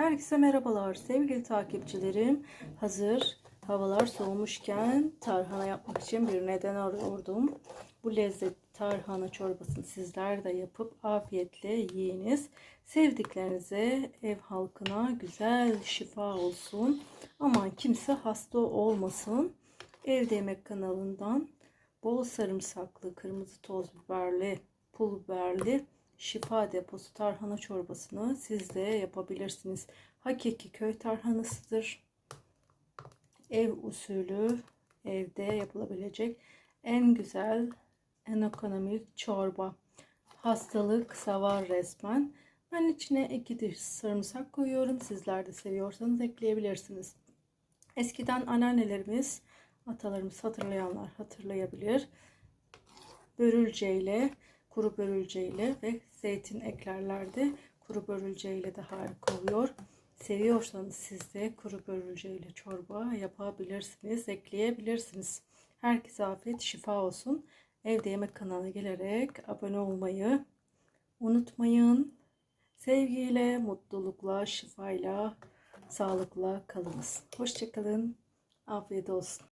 Herkese merhabalar sevgili takipçilerim. Hazır havalar soğumuşken tarhana yapmak için bir neden arıyordum. Bu lezzetli tarhana çorbasını sizler de yapıp afiyetle yiyiniz. Sevdiklerinize, ev halkına güzel şifa olsun. Aman kimse hasta olmasın. Evde Yemek kanalından bol sarımsaklı, kırmızı toz biberli, pul biberli şifa deposu tarhana çorbasını siz de yapabilirsiniz. Hakiki köy tarhanasıdır. Ev usulü evde yapılabilecek en güzel, en ekonomik çorba. Hastalık savar resmen. Ben içine iki diş sarımsak koyuyorum. Sizler de seviyorsanız ekleyebilirsiniz. Eskiden anneannelerimiz, atalarımız hatırlayanlar hatırlayabilir. Börülceyle, kuru börülceyle ve zeytin eklerlerdi. Kuru börülceyle de harika oluyor. Seviyorsanız siz de kuru börülceyle çorba yapabilirsiniz, ekleyebilirsiniz. Herkese afiyet, şifa olsun. Evde Yemek kanalına gelerek abone olmayı unutmayın. Sevgiyle, mutlulukla, şifayla, sağlıkla kalınız. Hoşçakalın. Afiyet olsun.